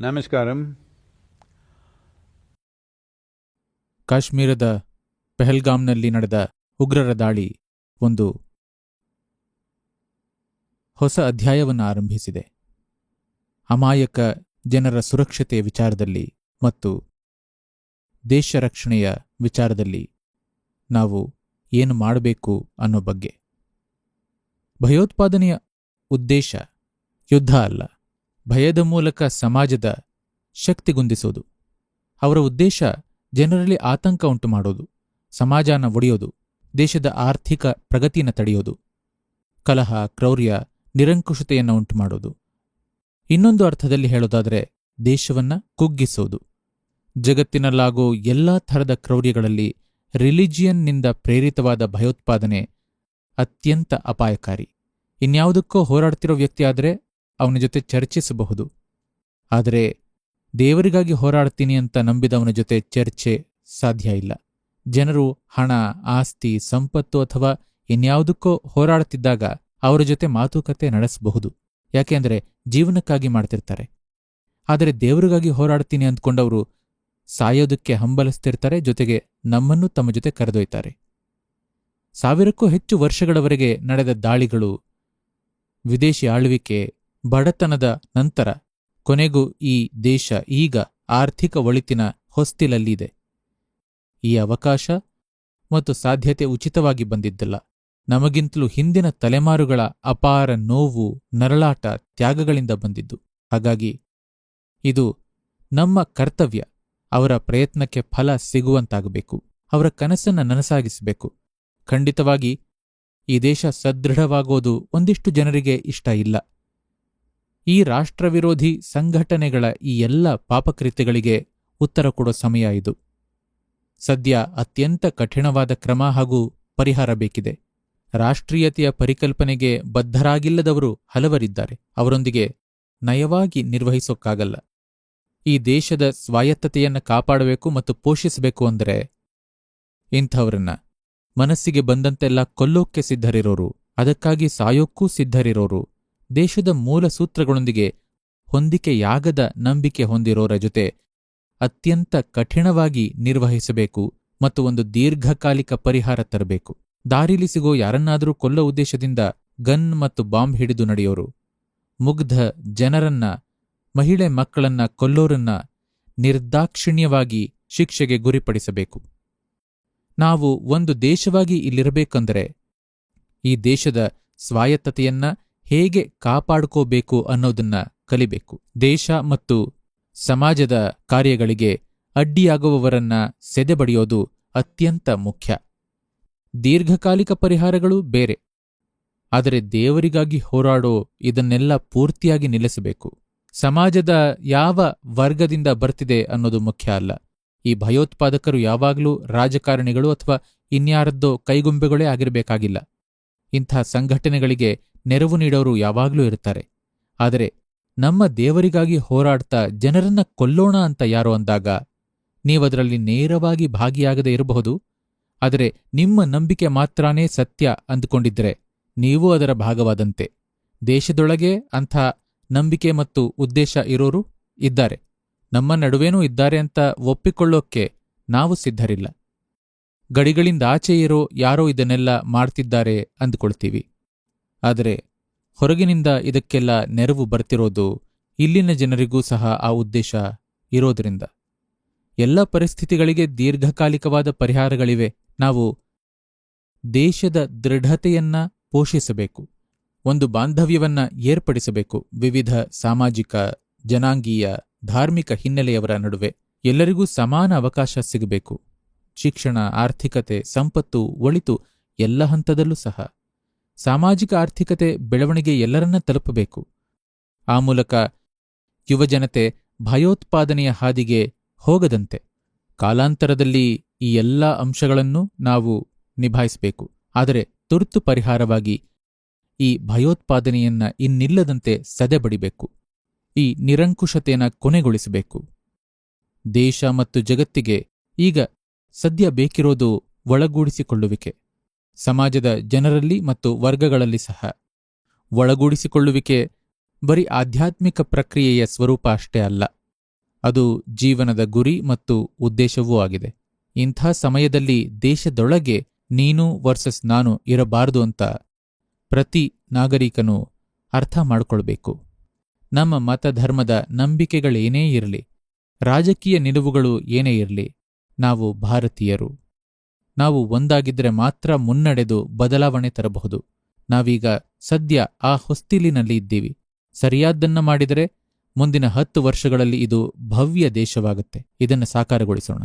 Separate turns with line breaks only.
ನಮಸ್ಕಾರಂ.
ಕಾಶ್ಮೀರದ ಪೆಹಲ್ಗಾಮ್ನಲ್ಲಿ ನಡೆದ ಉಗ್ರರ ದಾಳಿ ಒಂದು ಹೊಸ ಅಧ್ಯಾಯವನ್ನು ಆರಂಭಿಸಿದೆ. ಅಮಾಯಕ ಜನರ ಸುರಕ್ಷತೆಯ ವಿಚಾರದಲ್ಲಿ ಮತ್ತು ದೇಶ ರಕ್ಷಣೆಯ ವಿಚಾರದಲ್ಲಿ ನಾವು ಏನು ಮಾಡಬೇಕು ಅನ್ನೋ ಬಗ್ಗೆ ಭಯೋತ್ಪಾದನೆಯ ಉದ್ದೇಶ ಯುದ್ಧ ಅಲ್ಲ. ಭಯದ ಮೂಲಕ ಸಮಾಜದ ಶಕ್ತಿಗುಂದಿಸೋದು ಅವರ ಉದ್ದೇಶ ಜನರಲ್ಲಿ ಆತಂಕ ಉಂಟು ಮಾಡೋದು ಸಮಾಜನ ಒಡೆಯೋದು. ದೇಶದ ಆರ್ಥಿಕ ಪ್ರಗತಿನ ತಡೆಯೋದು. ಕಲಹ, ಕ್ರೌರ್ಯ, ನಿರಂಕುಶತೆಯನ್ನು ಉಂಟು ಮಾಡೋದು ಇನ್ನೊಂದು ಅರ್ಥದಲ್ಲಿ ಹೇಳೋದಾದರೆ ದೇಶವನ್ನ ಕುಗ್ಗಿಸೋದು. ಜಗತ್ತಿನಲ್ಲಾಗೋ ಎಲ್ಲಾ ಥರದ ಕ್ರೌರ್ಯಗಳಲ್ಲಿ ರಿಲಿಜಿಯನ್ನಿಂದ ಪ್ರೇರಿತವಾದ ಭಯೋತ್ಪಾದನೆ ಅತ್ಯಂತ ಅಪಾಯಕಾರಿ. ಇನ್ಯಾವುದಕ್ಕೋ ಹೋರಾಡ್ತಿರೋ ವ್ಯಕ್ತಿಯಾದರೆ ಅವನ ಜೊತೆ ಚರ್ಚಿಸಬಹುದು. ಆದರೆ ದೇವರಿಗಾಗಿ ಹೋರಾಡ್ತೀನಿ ಅಂತ ನಂಬಿದವನ ಜೊತೆ ಚರ್ಚೆ ಸಾಧ್ಯ ಇಲ್ಲ. ಜನರು ಹಣ, ಆಸ್ತಿ, ಸಂಪತ್ತು ಅಥವಾ ಇನ್ಯಾವುದಕ್ಕೋ ಹೋರಾಡುತ್ತಿದ್ದಾಗ ಅವರ ಜೊತೆ ಮಾತುಕತೆ ನಡೆಸಬಹುದು. ಯಾಕೆಂದರೆ ಜೀವನಕ್ಕಾಗಿ ಮಾಡ್ತಿರ್ತಾರೆ. ಆದರೆ ದೇವರಿಗಾಗಿ ಹೋರಾಡ್ತೀನಿ ಅಂದ್ಕೊಂಡವರು ಸಾಯೋದಕ್ಕೆ ಹಂಬಲಿಸ್ತಿರ್ತಾರೆ, ಜೊತೆಗೆ ನಮ್ಮನ್ನು ತಮ್ಮ ಜೊತೆ ಕರೆದೊಯ್ತಾರೆ. ಸಾವಿರಕ್ಕೂ ಹೆಚ್ಚು ವರ್ಷಗಳವರೆಗೆ ನಡೆದ ದಾಳಿಗಳು, ವಿದೇಶಿ ಆಳ್ವಿಕೆ ಬಡತನದ ನಂತರ ಕೊನೆಗೂ ಈ ದೇಶ ಈಗ ಆರ್ಥಿಕ ಒಳಿತಿನ ಹೊಸ್ತಿಲಲ್ಲಿದೆ. ಈ ಅವಕಾಶ ಮತ್ತು ಸಾಧ್ಯತೆ ಉಚಿತವಾಗಿ ಬಂದಿದ್ದಲ್ಲ. ನಮಗಿಂತಲೂ ಹಿಂದಿನ ತಲೆಮಾರುಗಳ ಅಪಾರ ನೋವು, ನರಳಾಟ, ತ್ಯಾಗಗಳಿಂದ ಬಂದಿದ್ದು. ಹಾಗಾಗಿ ಇದು ನಮ್ಮ ಕರ್ತವ್ಯ. ಅವರ ಪ್ರಯತ್ನಕ್ಕೆ ಫಲ ಸಿಗುವಂತಾಗಬೇಕು. ಅವರ ಕನಸನ್ನ ನನಸಾಗಿಸಬೇಕು. ಖಂಡಿತವಾಗಿ ಈ ದೇಶ ಸದೃಢವಾಗೋದು ಒಂದಿಷ್ಟು ಜನರಿಗೆ ಇಷ್ಟ ಇಲ್ಲ. ಈ ರಾಷ್ಟ್ರವಿರೋಧಿ ಸಂಘಟನೆಗಳ ಈ ಎಲ್ಲ ಪಾಪಕೃತ್ಯಗಳಿಗೆ ಉತ್ತರ ಕೊಡೋ ಸಮಯ ಇದು. ಸದ್ಯ ಅತ್ಯಂತ ಕಠಿಣವಾದ ಕ್ರಮ ಹಾಗೂ ಪರಿಹಾರ ಬೇಕಿದೆ. ರಾಷ್ಟ್ರೀಯತೆಯ ಪರಿಕಲ್ಪನೆಗೆ ಬದ್ಧರಾಗಿಲ್ಲದವರು ಹಲವರಿದ್ದಾರೆ. ಅವರೊಂದಿಗೆ ನಯವಾಗಿ ನಿರ್ವಹಿಸೋಕ್ಕಾಗಲ್ಲ. ಈ ದೇಶದ ಸ್ವಾಯತ್ತತೆಯನ್ನು ಕಾಪಾಡಬೇಕು ಮತ್ತು ಪೋಷಿಸಬೇಕು ಅಂದರೆ ಇಂಥವರನ್ನ ಮನಸ್ಸಿಗೆ ಬಂದಂತೆಲ್ಲ ಕೊಲ್ಲೋಕ್ಕೆ ಸಿದ್ಧರಿರೋರು, ಅದಕ್ಕಾಗಿ ಸಾಯೋಕ್ಕೂ ಸಿದ್ಧರಿರೋರು ದೇಶದ ಮೂಲ ಸೂತ್ರಗಳೊಂದಿಗೆ ಹೊಂದಿಕೆಯಾಗದ ನಂಬಿಕೆ ಹೊಂದಿರೋರ ಜೊತೆ ಅತ್ಯಂತ ಕಠಿಣವಾಗಿ ನಿರ್ವಹಿಸಬೇಕು ಮತ್ತು ಒಂದು ದೀರ್ಘಕಾಲಿಕ ಪರಿಹಾರ ತರಬೇಕು. ದಾರಿಲಿ ಸಿಗೋ ಯಾರನ್ನಾದರೂ ಕೊಲ್ಲೋ ಉದ್ದೇಶದಿಂದ ಗನ್ ಮತ್ತು ಬಾಂಬ್ ಹಿಡಿದು ನಡೆಯೋರು. ಮುಗ್ಧ ಜನರನ್ನ, ಮಹಿಳೆ ಮಕ್ಕಳನ್ನ ಕೊಲ್ಲೋರನ್ನ ನಿರ್ದಾಕ್ಷಿಣ್ಯವಾಗಿ ಶಿಕ್ಷೆಗೆ ಗುರಿಪಡಿಸಬೇಕು. ನಾವು ಒಂದು ದೇಶವಾಗಿ ಇಲ್ಲಿರಬೇಕಂದರೆ ಈ ದೇಶದ ಸ್ವಾಯತ್ತತೆಯನ್ನ ಹೇಗೆ ಕಾಪಾಡ್ಕೋಬೇಕು ಅನ್ನೋದನ್ನ ಕಲಿಬೇಕು. ದೇಶ ಮತ್ತು ಸಮಾಜದ ಕಾರ್ಯಗಳಿಗೆ ಅಡ್ಡಿಯಾಗುವವರನ್ನ ಸೆದೆಬಡಿಯೋದು ಅತ್ಯಂತ ಮುಖ್ಯ. ದೀರ್ಘಕಾಲಿಕ ಪರಿಹಾರಗಳು ಬೇರೆ. ಆದರೆ ದೇವರಿಗಾಗಿ ಹೋರಾಡೋ ಇದನ್ನೆಲ್ಲ ಪೂರ್ತಿಯಾಗಿ ನಿಲ್ಲಿಸಬೇಕು. ಸಮಾಜದ ಯಾವ ವರ್ಗದಿಂದ ಬರ್ತಿದೆ ಅನ್ನೋದು ಮುಖ್ಯ ಅಲ್ಲ. ಈ ಭಯೋತ್ಪಾದಕರು ಯಾವಾಗಲೂ ರಾಜಕಾರಣಿಗಳು ಅಥವಾ ಇನ್ಯಾರದ್ದೋ ಕೈಗೊಂಬೆಗಳೇ ಆಗಿರಬೇಕಾಗಿಲ್ಲ. ಇಂಥ ಸಂಘಟನೆಗಳಿಗೆ ನೆರವು ನೀಡೋರು ಯಾವಾಗಲೂ ಇರ್ತಾರೆ. ಆದರೆ ನಮ್ಮ ದೇವರಿಗಾಗಿ ಹೋರಾಡ್ತಾ ಜನರನ್ನ ಕೊಲ್ಲೋಣ ಅಂತ ಯಾರೋ ಅಂದಾಗ ನೀವದರಲ್ಲಿ ನೇರವಾಗಿ ಭಾಗಿಯಾಗದೇ ಇರಬಹುದು. ಆದರೆ ನಿಮ್ಮ ನಂಬಿಕೆ ಮಾತ್ರಾನೇ ಸತ್ಯ ಅಂದುಕೊಂಡಿದ್ದರೆ ನೀವು ಅದರ ಭಾಗವಾದಂತೆ. ದೇಶದೊಳಗೆ ಅಂಥ ನಂಬಿಕೆ ಮತ್ತು ಉದ್ದೇಶ ಇರೋರು ಇದ್ದಾರೆ. ನಮ್ಮ ನಡುವೇನೂ ಇದ್ದಾರೆ ಅಂತ ಒಪ್ಪಿಕೊಳ್ಳೋಕ್ಕೆ ನಾವು ಸಿದ್ಧರಿಲ್ಲ. ಗಡಿಗಳಿಂದ ಆಚೆ ಇರೋ ಯಾರೋ ಇದನ್ನೆಲ್ಲ ಮಾಡ್ತಿದ್ದಾರೆ ಅಂದುಕೊಳ್ತೀವಿ. ಆದರೆ ಹೊರಗಿನಿಂದ ಇದಕ್ಕೆಲ್ಲ ನೆರವು ಬರ್ತಿರೋದು ಇಲ್ಲಿನ ಜನರಿಗೂ ಸಹ ಆ ಉದ್ದೇಶ ಇರೋದ್ರಿಂದ. ಎಲ್ಲ ಪರಿಸ್ಥಿತಿಗಳಿಗೆ ದೀರ್ಘಕಾಲಿಕವಾದ ಪರಿಹಾರಗಳಿವೆ. ನಾವು ದೇಶದ ದೃಢತೆಯನ್ನ ಪೋಷಿಸಬೇಕು. ಒಂದು ಬಾಂಧವ್ಯವನ್ನ ಏರ್ಪಡಿಸಬೇಕು. ವಿವಿಧ ಸಾಮಾಜಿಕ, ಜನಾಂಗೀಯ, ಧಾರ್ಮಿಕ ಹಿನ್ನೆಲೆಯವರ ನಡುವೆ ಎಲ್ಲರಿಗೂ ಸಮಾನ ಅವಕಾಶ ಸಿಗಬೇಕು. ಶಿಕ್ಷಣ, ಆರ್ಥಿಕತೆ, ಸಂಪತ್ತು, ಒಳಿತು ಎಲ್ಲ ಹಂತದಲ್ಲೂ ಸಹ. ಸಾಮಾಜಿಕ ಆರ್ಥಿಕತೆ ಬೆಳವಣಿಗೆ ಎಲ್ಲರನ್ನ ತಲುಪಬೇಕು. ಆ ಮೂಲಕ ಯುವಜನತೆ ಭಯೋತ್ಪಾದನೆಯ ಹಾದಿಗೆ ಹೋಗದಂತೆ ಕಾಲಾಂತರದಲ್ಲಿ ಈ ಎಲ್ಲ ಅಂಶಗಳನ್ನು ನಾವು ನಿಭಾಯಿಸಬೇಕು. ಆದರೆ ತುರ್ತು ಪರಿಹಾರವಾಗಿ ಈ ಭಯೋತ್ಪಾದನೆಯನ್ನ ಇನ್ನಿಲ್ಲದಂತೆ ಸದೆಬಡಿಬೇಕು. ಈ ನಿರಂಕುಶತೆಯನ್ನು ಕೊನೆಗೊಳಿಸಬೇಕು. ದೇಶ ಮತ್ತು ಜಗತ್ತಿಗೆ ಈಗ ಸದ್ಯ ಬೇಕಿರೋದು ಒಳಗೂಡಿಸಿಕೊಳ್ಳುವಿಕೆ. ಸಮಾಜದ ಜನರಲ್ಲಿ ಮತ್ತು ವರ್ಗಗಳಲ್ಲಿ ಸಹ. ಒಳಗೂಡಿಸಿಕೊಳ್ಳುವಿಕೆ ಬರೀ ಆಧ್ಯಾತ್ಮಿಕ ಪ್ರಕ್ರಿಯೆಯ ಸ್ವರೂಪ ಅಷ್ಟೇ ಅಲ್ಲ. ಅದು ಜೀವನದ ಗುರಿ ಮತ್ತು ಉದ್ದೇಶವೂ ಆಗಿದೆ. ಇಂಥ ಸಮಯದಲ್ಲಿ ದೇಶದೊಳಗೆ ನೀನು ವರ್ಸಸ್ ನಾನು ಇರಬಾರದು ಅಂತ ಪ್ರತಿ ನಾಗರಿಕನು ಅರ್ಥ ಮಾಡಿಕೊಳ್ಬೇಕು. ನಮ್ಮ ಮತಧರ್ಮದ ನಂಬಿಕೆಗಳೇನೇ ಇರಲಿ, ರಾಜಕೀಯ ನಿಲುವುಗಳು ಏನೇ ಇರಲಿ, ನಾವು ಭಾರತೀಯರು. ನಾವು ಒಂದಾಗಿದ್ದರೆ ಮಾತ್ರ ಮುನ್ನಡೆದು ಬದಲಾವಣೆ ತರಬಹುದು. ನಾವೀಗ ಸದ್ಯ ಆ ಹೊಸ್ತಿಲಿನಲ್ಲಿ ಇದ್ದೀವಿ. ಸರಿಯಾದ್ದನ್ನ ಮಾಡಿದರೆ ಮುಂದಿನ ಹತ್ತು ವರ್ಷಗಳಲ್ಲಿ ಇದು ಭವ್ಯ ದೇಶವಾಗುತ್ತೆ. ಇದನ್ನು ಸಾಕಾರಗೊಳಿಸೋಣ.